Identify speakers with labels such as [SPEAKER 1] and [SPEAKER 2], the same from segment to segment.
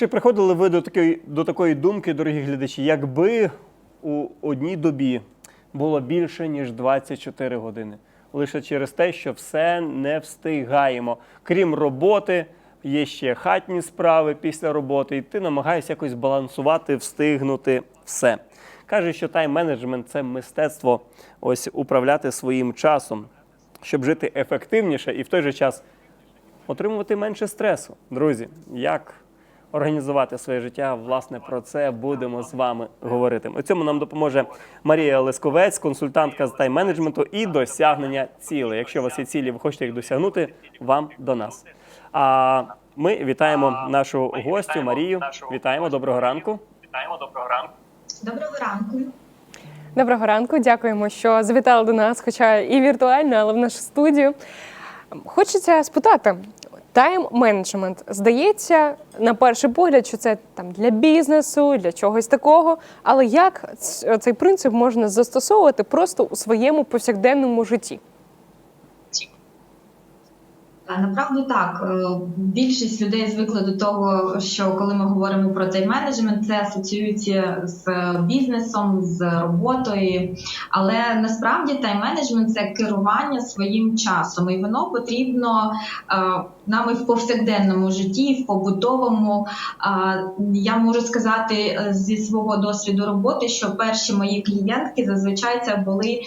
[SPEAKER 1] Чи приходили ви до такої, до такої думки, дорогі глядачі, якби у одній добі було більше, ніж 24 години? Лише через те, що все не встигаємо. Крім роботи, є ще хатні справи після роботи, і ти намагаєшся якось балансувати, встигнути все. Каже, що тайм-менеджмент це мистецтво ось управляти своїм часом, щоб жити ефективніше і в той же час отримувати менше стресу. Друзі, як організувати своє життя? Власне, про це будемо з вами говорити. У цьому нам допоможе Марія Лесковець, консультантка з тайм-менеджменту і досягнення цілей. Якщо у вас є цілі, ви хочете їх досягнути, вам до нас. А ми вітаємо нашу гостю Марію. Вітаємо, доброго ранку.
[SPEAKER 2] Вітаємо, доброго ранку.
[SPEAKER 3] Доброго ранку.
[SPEAKER 4] Доброго ранку, дякуємо, що завітали до нас, хоча і віртуально, але в нашу студію. Хочеться спитати. Тайм-менеджмент здається на перший погляд, що це там для бізнесу, для чогось такого. Але як цей принцип можна застосовувати просто у своєму повсякденному житті?
[SPEAKER 3] Направду так. Е, Більшість людей звикли до того, що коли ми говоримо про тайм-менеджмент, це асоціюється з бізнесом, з роботою. Але насправді тайм-менеджмент це керування своїм часом, і воно потрібно е, нам і в повсякденному житті, в побутовому. Я можу сказати е, зі свого досвіду роботи, що перші мої клієнтки зазвичай це були е,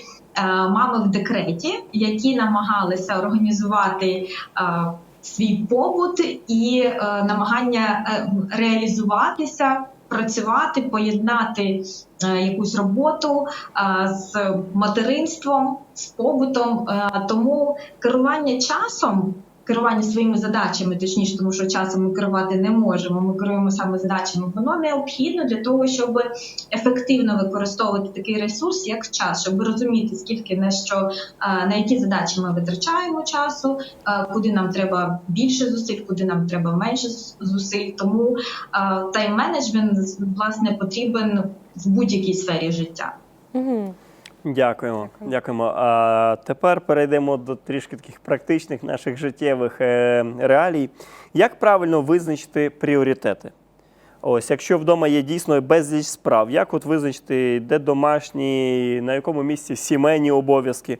[SPEAKER 3] мами в декреті, які намагалися організувати е, свій побут і е, намагання е, реалізуватися. Працювати, поєднати е, якусь роботу е, з материнством, з побутом. Е, тому керування часом, керування своїми задачами, точніше, тому що часом ми керувати не можемо. Ми керуємо саме задачами. Воно необхідно для того, щоб ефективно використовувати такий ресурс, як час, щоб розуміти, скільки на що на які задачі ми витрачаємо часу, куди нам треба більше зусиль, куди нам треба менше зусиль. Тому е, тайм-менеджмент власне потрібен в будь-якій сфері життя.
[SPEAKER 4] Угу.
[SPEAKER 1] Дякуємо. Дякуємо. А тепер перейдемо до трішки таких практичних наших життєвих е, реалій. Як правильно визначити пріоритети? Ось, якщо вдома є дійсно безліч справ, як от визначити, де домашні, на якому місці сімейні обов'язки?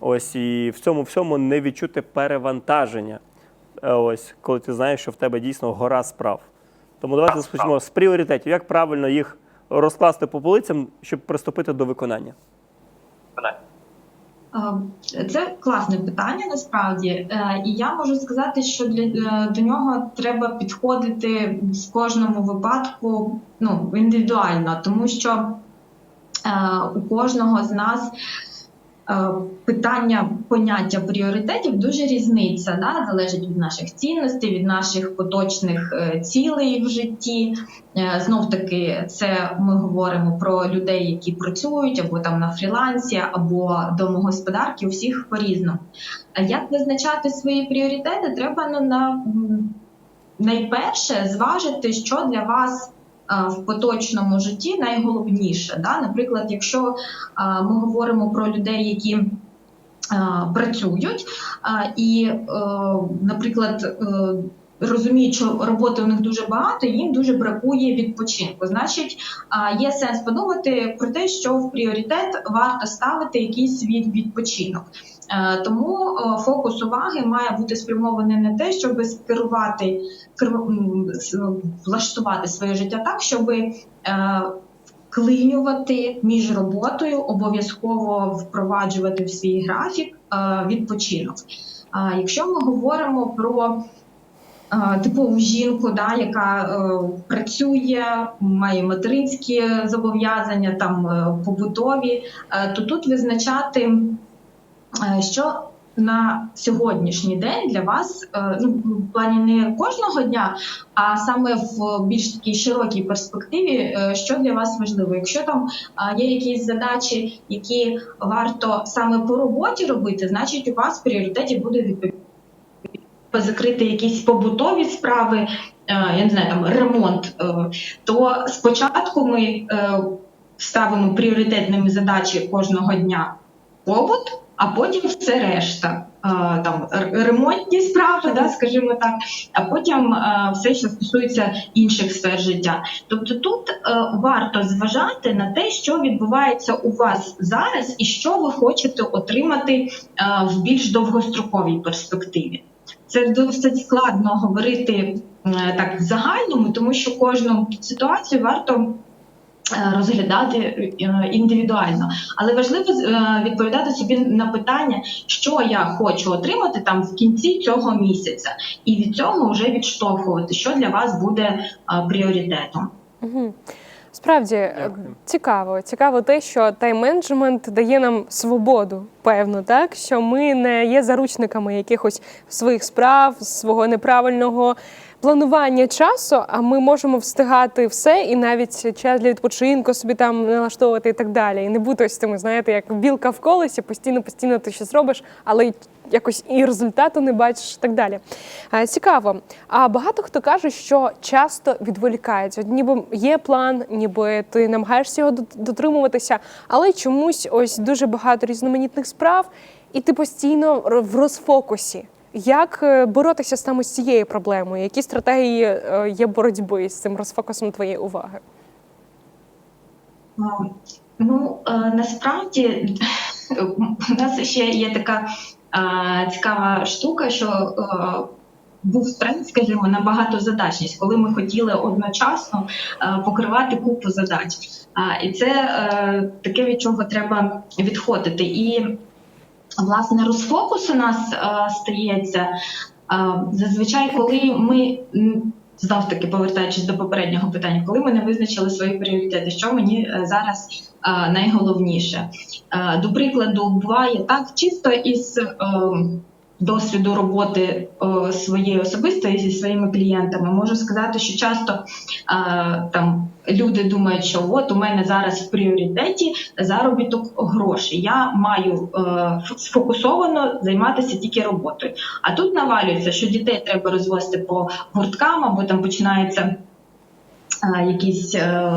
[SPEAKER 1] Ось і в цьому всьому не відчути перевантаження. Е, Ось, коли ти знаєш, що в тебе дійсно гора справ. Тому давайте розпочнемо з пріоритетів. Як правильно їх розкласти по полицям, щоб приступити до виконання?
[SPEAKER 3] Е, Це класне питання насправді, Е, і я можу сказати, що для е, до нього треба підходити в кожному випадку ну індивідуально, тому що е, у кожного з нас. Е, Питання поняття пріоритетів дуже різниця, да? залежить від наших цінностей, від наших поточних е, цілей в житті. Е, Знов таки, це ми говоримо про людей, які працюють або там на фрілансі, або домогосподарки. У всіх по-різному. А як визначати свої пріоритети? Треба ну, на найперше зважити, що для вас. Е, В поточному житті найголовніше, да? наприклад, якщо е, ми говоримо про людей, які е, працюють, і, наприклад, розуміють, що роботи у них дуже багато, їм дуже бракує відпочинку. Значить, є сенс подумати про те, що в пріоритет варто ставити якийсь від відпочинок. Е, Тому е, фокус уваги має бути спрямований на те, щоб скерувати с- влаштувати своє життя так, щоб вклинювати між роботою, обов'язково впроваджувати в свій графік е, відпочинок. Якщо ми говоримо про е, типову жінку, да, яка е, працює, має материнські зобов'язання, там е, побутові, е, то тут визначати, е, що на сьогоднішній день для вас, е, ну в плані не кожного дня, а саме в більш такій широкій перспективі, е, що для вас важливо. Якщо там е, є якісь задачі, які варто саме по роботі робити, значить у вас в пріоритеті буде відповідно закрити якісь побутові справи, е, я не знаю, там ремонт, е, то спочатку ми е, ставимо пріоритетними задачі кожного дня побут, а потім все решта. там ремонтні справи, да, скажімо так, а потім е, все, що стосується інших сфер життя. Тобто тут е, варто зважати на те, що відбувається у вас зараз, і що ви хочете отримати е, в більш довгостроковій перспективі. Це досить складно говорити е, так в загальному, тому що кожну ситуацію варто е, розглядати е, індивідуально. Але важливо е, відповідати собі на питання, що я хочу отримати там в кінці цього місяця, і від цього вже відштовхувати, що для вас буде е, пріоритетом.
[SPEAKER 4] Угу. Справді е,
[SPEAKER 1] Дякую.
[SPEAKER 4] цікаво. Цікаво те, що тайм-менеджмент дає нам свободу, певно, так що ми не є заручниками якихось своїх справ, свого неправильного планування часу, а ми можемо встигати все і навіть час для відпочинку собі там налаштовувати і так далі. І не бути ось тими, знаєте, як білка в колесі, постійно, постійно ти щось робиш, але якось і результату не бачиш, і так далі. Е, Цікаво. А багато хто каже, що часто відволікається. Ніби є план, ніби ти намагаєшся його дот- дотримуватися, але чомусь ось дуже багато різноманітних справ, і ти постійно в розфокусі. Як е, боротися саме з цією проблемою? Які стратегії е, є боротьби з цим розфокусом твоєї уваги?
[SPEAKER 3] Ну е, насправді у нас ще є така цікава штука, що був тренд, скажімо, на багатозадачність, коли ми хотіли одночасно покривати купу задач. І це таке, від чого треба відходити. І власне розфокус у нас е, стається е, зазвичай, коли ми. Знов таки повертаючись до попереднього питання, коли ми не визначили свої пріоритети, що мені е, зараз найголовніше. До прикладу, буває так чисто із е, досвіду роботи е, своєї особистої зі своїми клієнтами, можу сказати, що часто е, там люди думають, що от у мене зараз в пріоритеті заробіток грошей. Я маю е, сфокусовано займатися тільки роботою. А тут навалюється, що дітей треба розвозити по гурткам або там починається. Е, Якісь е,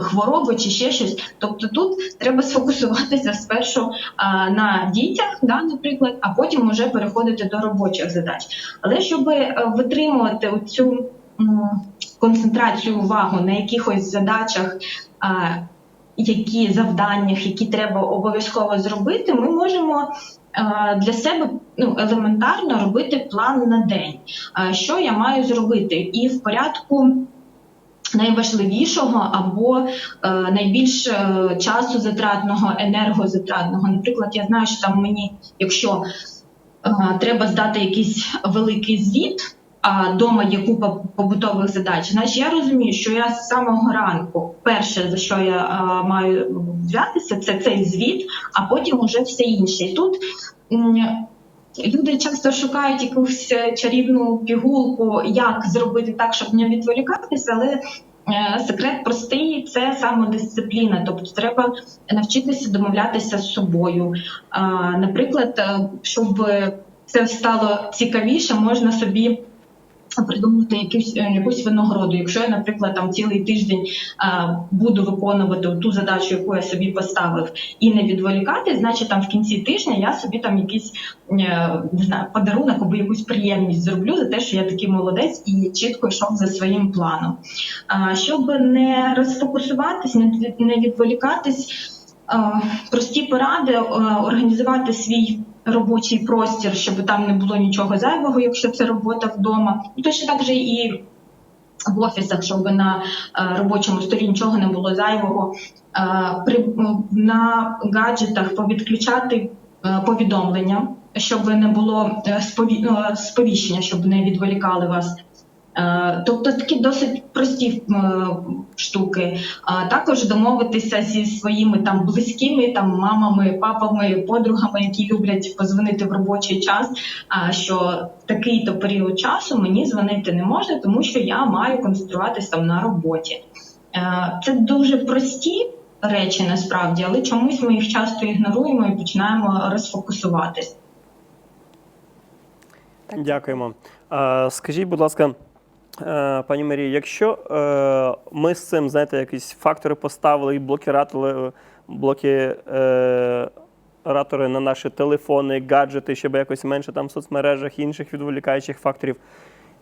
[SPEAKER 3] хвороби чи ще щось. Тобто тут треба сфокусуватися спершу е, на дітях, да, наприклад, а потім вже переходити до робочих задач. Але щоб витримувати цю концентрацію уваги на якихось задачах, які завданнях, які треба обов'язково зробити, ми можемо для себе ну, елементарно робити план на день, що я маю зробити, і в порядку. Найважливішого або е, найбільш е, часу затратного, енергозатратного. Наприклад, я знаю, що там мені, якщо е, треба здати якийсь великий звіт, а вдома є купа побутових задач, значить я розумію, що я з самого ранку перше за що я е, маю взятися, це цей звіт, а потім уже все інше. І тут люди часто шукають якусь е, чарівну пігулку, як зробити так, щоб не відволікатися, але е, секрет простий це самодисципліна. Тобто треба навчитися домовлятися з собою. Наприклад, е, щоб це стало цікавіше, можна собі. Придумати якусь е, якусь винагороду. Якщо я, наприклад, там цілий тиждень е, буду виконувати ту задачу, яку я собі поставив, і не відволікати, значить там в кінці тижня я собі там якийсь е, не знаю, подарунок або якусь приємність зроблю за те, що я такий молодець і чітко йшов за своїм планом. А, щоб не розфокусуватись, не, від- не відволікатись, е, прості поради е, організувати свій робочий простір, щоб там не було нічого зайвого, якщо це робота вдома. І точно так же і в офісах, щоб на е, робочому столі нічого не було зайвого. Е, на гаджетах повідключати е, повідомлення, щоб не було е, сповіщення, щоб не відволікали вас. Е, Тобто такі досить прості е, штуки. Також домовитися зі своїми там близькими, там мамами, папами, подругами, які люблять позвонити в робочий час. Що такий-то період часу мені дзвонити не можна, тому що я маю концентруватися там на роботі. Е, Це дуже прості речі насправді, але чомусь ми їх часто ігноруємо і починаємо розфокусуватись.
[SPEAKER 1] Дякуємо. Скажіть, будь ласка, пані Марії, якщо е, ми з цим, знаєте, якісь фактори поставили і блокиратили, блоки, е, на наші телефони, гаджети, щоб якось менше там в соцмережах інших відволікаючих факторів.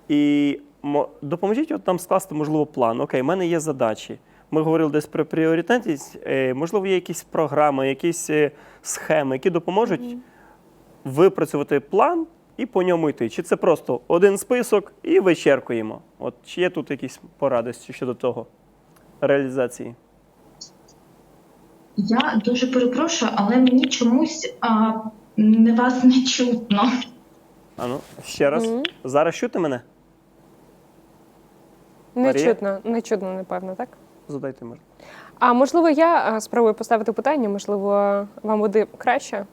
[SPEAKER 1] І мо- допоможіть от нам скласти, можливо, план. Окей, в мене є задачі. Ми говорили десь про пріоритетність. Е, можливо, є якісь програми, якісь е, схеми, які допоможуть випрацювати план і по ньому йти. Чи це просто один список і вичеркуємо? От чи є тут якісь поради щодо того реалізації?
[SPEAKER 3] Я дуже перепрошую, але мені чомусь а, не вас не чутно.
[SPEAKER 1] А ну, ще раз.
[SPEAKER 4] Мгм.
[SPEAKER 1] Зараз чути мене?
[SPEAKER 4] Не
[SPEAKER 1] Марія?
[SPEAKER 4] чутно, не чутно, напевно, так?
[SPEAKER 1] Задайте може.
[SPEAKER 4] А можливо, я а, спробую поставити питання, можливо, вам буде краще.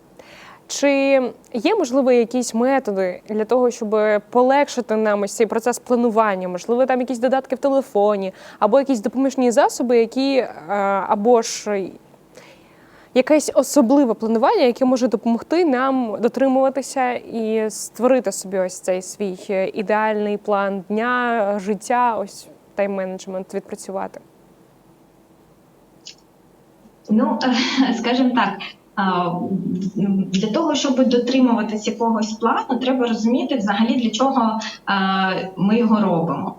[SPEAKER 4] Чи є, можливо, якісь методи для того, щоб полегшити нам ось цей процес планування? Можливо, там якісь додатки в телефоні, або якісь допоміжні засоби, які е, або ж якесь особливе планування, яке може допомогти нам дотримуватися і створити собі ось цей свій е, ідеальний план дня, життя, ось тайм-менеджмент відпрацювати.
[SPEAKER 3] Ну, скажімо так, для того, щоб дотримуватись якогось плану, треба розуміти взагалі для чого ми його робимо.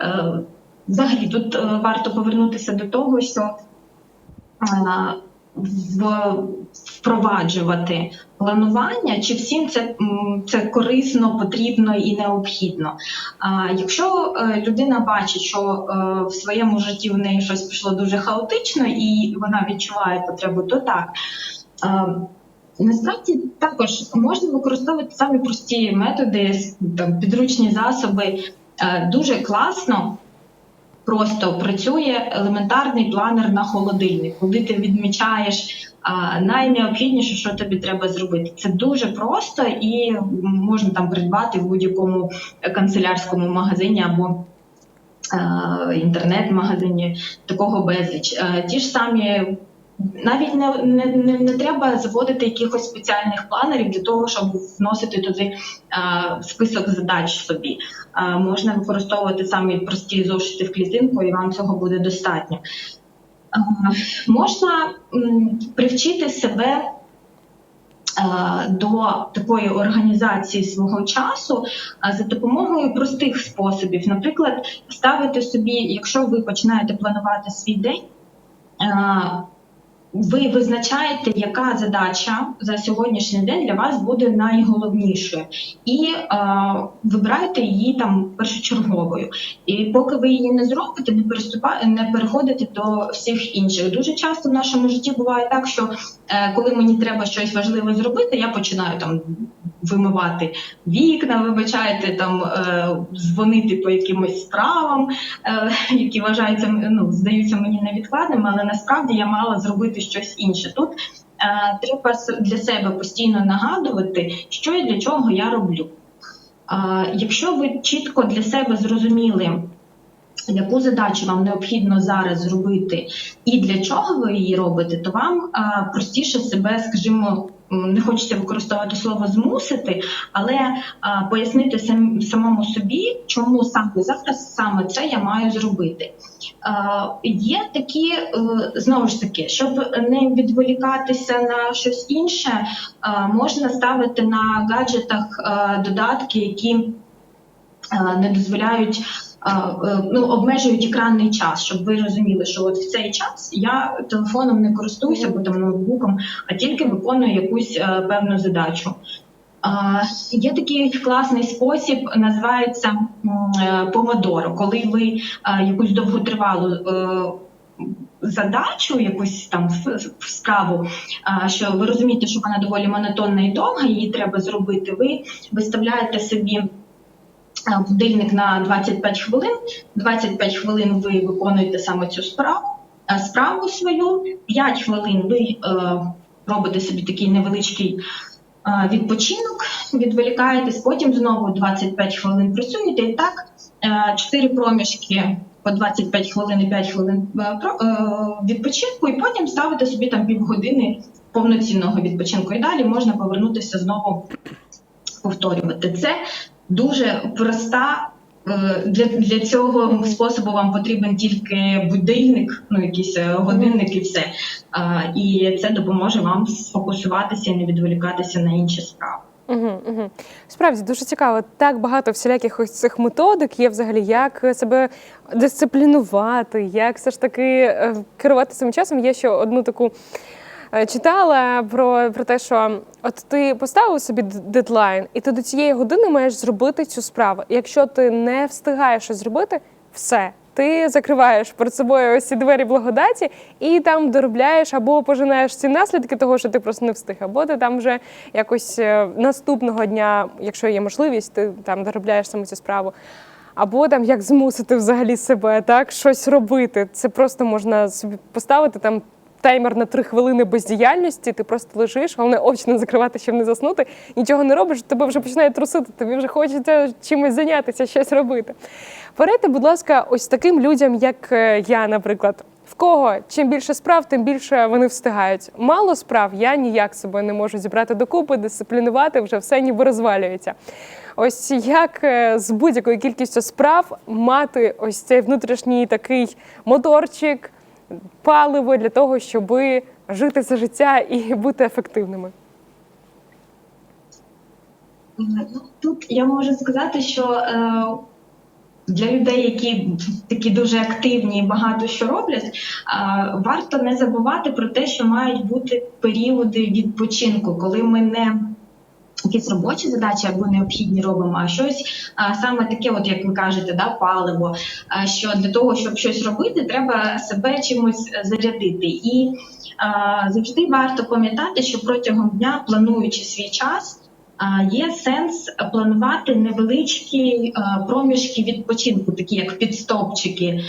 [SPEAKER 3] Е, Взагалі, тут е, варто повернутися до того, що впроваджувати планування, чи всім це, це корисно, потрібно і необхідно. Якщо е, людина бачить, що в своєму житті в неї щось пішло дуже хаотично, і вона відчуває потребу, то так. Насправді також можна використовувати самі прості методи, там, підручні засоби. Е, Дуже класно просто працює елементарний планер на холодильник, коли ти відмічаєш найнеобхідніше, що тобі треба зробити. Це дуже просто і можна там придбати в будь-якому канцелярському магазині або е, інтернет-магазині такого безліч. Е, Ті ж самі. Навіть не, не, не, не треба заводити якихось спеціальних планерів для того, щоб вносити туди е, список задач собі. Е, можна використовувати самі прості зошити в клітинку, і вам цього буде достатньо. Е, можна м, привчити себе е, до такої організації свого часу е, за допомогою простих способів. Наприклад, ставити собі, якщо ви починаєте планувати свій день. Ви визначаєте, яка задача за сьогоднішній день для вас буде найголовнішою, і е, вибираєте її там першочерговою. І поки ви її не зробите, не переступа... не переходите до всіх інших. Дуже часто в нашому житті буває так, що е, коли мені треба щось важливе зробити, я починаю там вимивати вікна, вибачайте, там е, дзвонити по якимось справам, е, які вважаються ну, здаються мені невідкладними, але насправді я мала зробити щось інше. Тут е, треба для себе постійно нагадувати, що і для чого я роблю. Е, якщо ви чітко для себе зрозуміли, яку задачу вам необхідно зараз зробити і для чого ви її робите, то вам е, простіше себе, скажімо, не хочеться використовувати слово змусити, але е, пояснити сам, самому собі, чому саме зараз саме це я маю зробити. Е, Є такі знову ж таки, щоб не відволікатися на щось інше, можна ставити на гаджетах додатки, які не дозволяють. Е, Ну, обмежують екранний час, щоб ви розуміли, що от в цей час я телефоном не користуюся або там ноутбуком, а тільки виконую якусь е, певну задачу. Є такий класний спосіб, називається е, помодоро, коли ви якусь довготривалу задачу, якусь там справу, що ви розумієте, що вона доволі монотонна і довга, її треба зробити. Ви виставляєте собі. Будильник на 25 хвилин. 25 хвилин ви виконуєте саме цю справу, е, справу свою. 5 хвилин ви е, робите собі такий невеличкий е, відпочинок, відволікаєтесь, потім знову 25 хвилин працюєте. І так, 4 проміжки по 25 хвилин і 5 хвилин відпочинку, і потім ставите собі там півгодини повноцінного відпочинку. І далі можна повернутися знову повторювати. Це дуже проста Е, Для, для цього способу вам потрібен тільки будильник, ну якийсь е, годинник і все. А, І це допоможе вам сфокусуватися і не відволікатися на інші справи.
[SPEAKER 4] Угу, угу. Справді дуже цікаво. Так багато всіляких ось цих методик є взагалі, як себе дисциплінувати, як все ж таки е, керувати цим часом. Я ще одну таку читала про, про те, що от ти поставив собі дедлайн, і ти до цієї години маєш зробити цю справу. Якщо ти не встигаєш щось зробити, все. Ти закриваєш перед собою ось ці двері благодаті і там доробляєш або пожинаєш ці наслідки того, що ти просто не встиг, або ти там вже якось е, наступного дня, якщо є можливість, ти там доробляєш саму цю справу. Або там як змусити взагалі себе так щось робити. Це просто можна собі поставити там таймер на три хвилини бездіяльності. Ти просто лежиш, головне очі не закривати, щоб не заснути. Нічого не робиш, тебе вже починає трусити. Тобі вже хочеться чимось зайнятися, щось робити. Порадьте, будь ласка, ось таким людям, як е, я, наприклад. В кого чим більше справ, тим більше вони встигають. Мало справ я ніяк себе не можу зібрати докупи, дисциплінувати, вже все ніби розвалюється. Ось як е, з будь-якою кількістю справ мати ось цей внутрішній такий моторчик, паливо для того, щоб жити це життя і бути ефективними.
[SPEAKER 3] Ну, Тут я можу сказати, що е, для людей, які такі дуже активні і багато що роблять, е, варто не забувати про те, що мають бути періоди відпочинку, коли ми не якісь робочі задачі або необхідні робимо, а щось а, саме таке, от як ви кажете, да, паливо. А, що для того, щоб щось робити, треба себе чимось зарядити. І а, завжди варто пам'ятати, що протягом дня, плануючи свій час. Є сенс планувати невеличкі проміжки відпочинку, такі як підстопчики.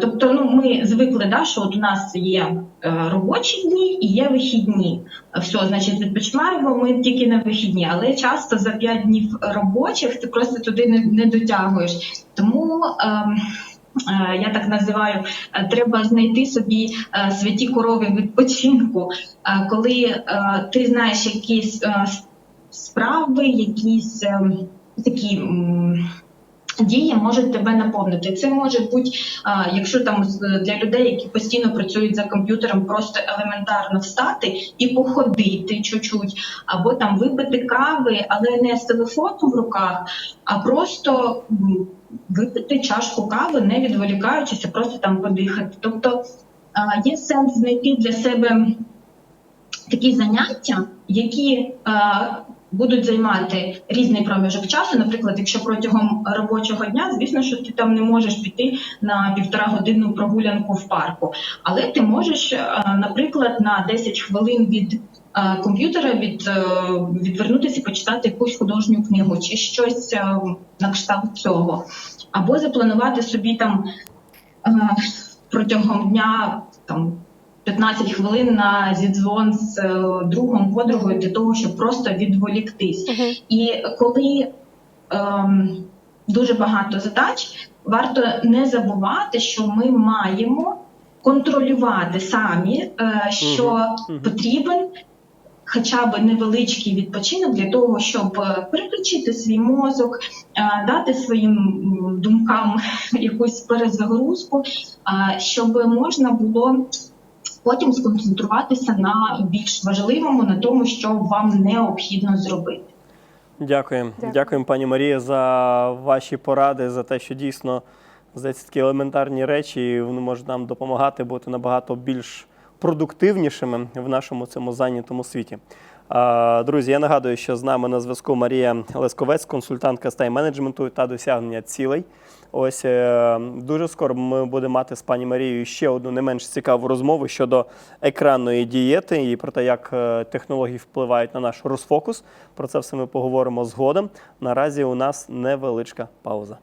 [SPEAKER 3] Тобто, ну ми звикли, да, що от у нас є е, робочі дні і є вихідні. Все, значить, відпочиваємо ми тільки на вихідні, але часто за 5 днів робочих ти просто туди не, не дотягуєш. Тому. ем, е, Я так називаю, е, треба знайти собі е, святі корови відпочинку, Е, коли е, ти знаєш якісь е, справи, якісь ем, такі дії можуть тебе наповнити. Це може бути, а, якщо там для людей, які постійно працюють за комп'ютером, просто елементарно встати і походити чуть-чуть, або там випити кави, але не з телефоном в руках, а просто випити чашку кави, не відволікаючись, а просто там подихати. Тобто а, є сенс знайти для себе такі заняття, які е, будуть займати різний проміжок часу. Наприклад, якщо протягом робочого дня, звісно, що ти там не можеш піти на півтора годинну прогулянку в парку, але ти можеш, е, наприклад, на 10 хвилин від е, комп'ютера від, е, відвернутися і почитати якусь художню книгу чи щось на кшталт цього, або запланувати собі там протягом дня там 15 хвилин на зідзвон з е, другом, подругою для того, щоб просто відволіктись. І коли ем, дуже багато задач, варто не забувати, що ми маємо контролювати самі, е, що
[SPEAKER 1] Мгм.
[SPEAKER 3] потрібен. Хоча б невеличкий відпочинок для того, щоб е, переключити свій мозок, е, дати своїм думкам якусь перезагрузку, е, щоб можна було потім сконцентруватися на більш важливому, на тому, що вам необхідно зробити.
[SPEAKER 1] Дякуємо.
[SPEAKER 4] Дякую.
[SPEAKER 1] Дякуємо, пані Марія, за ваші поради, за те, що дійсно здається такі елементарні речі і вони можуть нам допомагати бути набагато більш продуктивнішими в нашому цьому зайнятому світі. Друзі, я нагадую, що з нами на зв'язку Марія Лесковець, консультантка з тайм-менеджменту та досягнення цілей. Ось е, дуже скоро ми будемо мати з пані Марією ще одну не менш цікаву розмову щодо екранної дієти і про те, як е, технології впливають на наш розфокус. Про це все ми поговоримо згодом. Наразі у нас невеличка пауза.